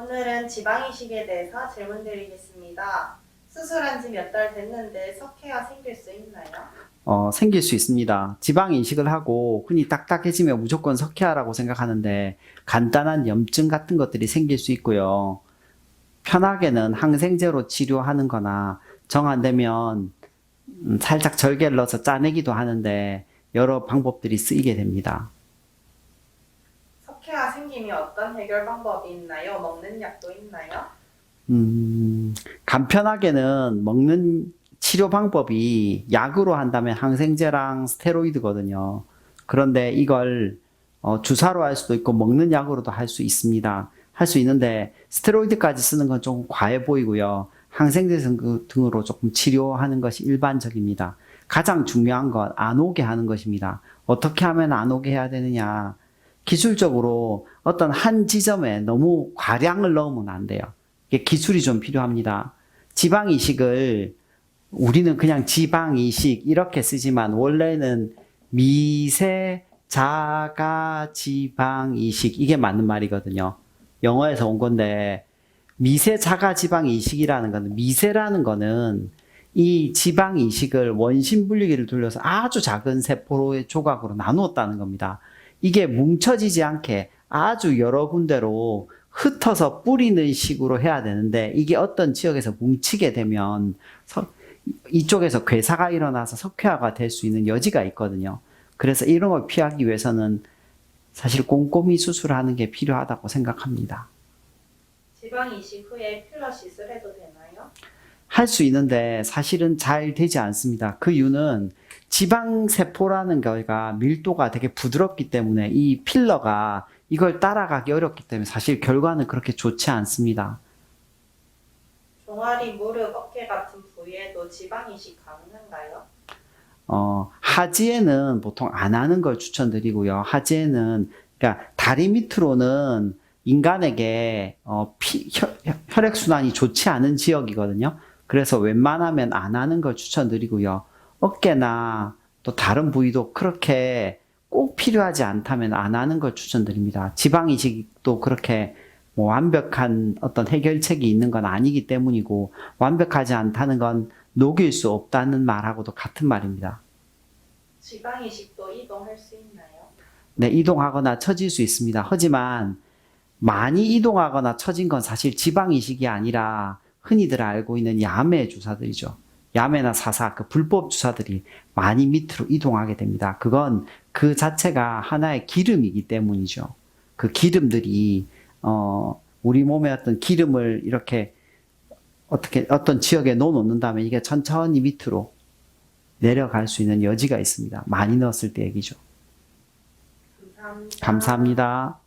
오늘은 지방이식에 대해서 질문 드리겠습니다. 수술한 지 몇 달 됐는데 석회가 생길 수 있나요? 어, 생길 수 있습니다. 지방 이식을 하고 흔히 딱딱해지면 무조건 석회화라고 생각하는데 간단한 염증 같은 것들이 생길 수 있고요. 편하게는 항생제로 치료하는 거나 정 안 되면 음, 살짝 절개를 넣어서 짜내기도 하는데 여러 방법들이 쓰이게 됩니다. 생기면 어떤 해결 방법이 있나요? 먹는 약도 있나요? 음, 간편하게는 먹는 치료 방법이 약으로 한다면 항생제랑 스테로이드거든요. 그런데 이걸 어, 주사로 할 수도 있고 먹는 약으로도 할 수 있습니다. 할 수 있는데 스테로이드까지 쓰는 건 조금 과해 보이고요. 항생제 등- 등으로 조금 치료하는 것이 일반적입니다. 가장 중요한 건 안 오게 하는 것입니다. 어떻게 하면 안 오게 해야 되느냐? 기술적으로 어떤 한 지점에 너무 과량을 넣으면 안 돼요. 이게 기술이 좀 필요합니다. 지방 이식을 우리는 그냥 지방 이식 이렇게 쓰지만 원래는 미세 자가 지방 이식 이게 맞는 말이거든요. 영어에서 온 건데 미세 자가 지방 이식이라는 거는 미세라는 거는 이 지방 이식을 원심 분리기를 돌려서 아주 작은 세포의 조각으로 나누었다는 겁니다. 이게 뭉쳐지지 않게 아주 여러 군데로 흩어서 뿌리는 식으로 해야 되는데 이게 어떤 지역에서 뭉치게 되면 서- 이쪽에서 괴사가 일어나서 석회화가 될 수 있는 여지가 있거든요. 그래서 이런 걸 피하기 위해서는 사실 꼼꼼히 수술하는 게 필요하다고 생각합니다. 지방 이식 후에 필러 시술해도 되나요? 할 수 있는데 사실은 잘 되지 않습니다. 그 이유는 지방세포라는 거가 밀도가 되게 부드럽기 때문에 이 필러가 이걸 따라가기 어렵기 때문에 사실 결과는 그렇게 좋지 않습니다. 종아리, 무릎, 어깨 같은 부위에도 지방 이식 가능한가요? 어, 하지에는 보통 안 하는 걸 추천드리고요. 하지에는, 그러니까 다리 밑으로는 인간에게, 어, 피, 혈, 혈액순환이 좋지 않은 지역이거든요. 그래서 웬만하면 안 하는 걸 추천드리고요. 어깨나 또 다른 부위도 그렇게 꼭 필요하지 않다면 안 하는 걸 추천드립니다. 지방 이식도 그렇게 뭐 완벽한 어떤 해결책이 있는 건 아니기 때문이고, 완벽하지 않다는 건 녹일 수 없다는 말하고도 같은 말입니다. 지방 이식도 이동할 수 있나요? 네, 이동하거나 처질 수 있습니다. 하지만 많이 이동하거나 처진 건 사실 지방 이식이 아니라 흔히들 알고 있는 야매 주사들이죠. 야매나 사사, 그 불법 주사들이 많이 밑으로 이동하게 됩니다. 그건 그 자체가 하나의 기름이기 때문이죠. 그 기름들이 어 우리 몸에 어떤 기름을 이렇게 어떻게 어떤 지역에 놓아 놓는다면 이게 천천히 밑으로 내려갈 수 있는 여지가 있습니다. 많이 넣었을 때 얘기죠. 감사합니다. 감사합니다.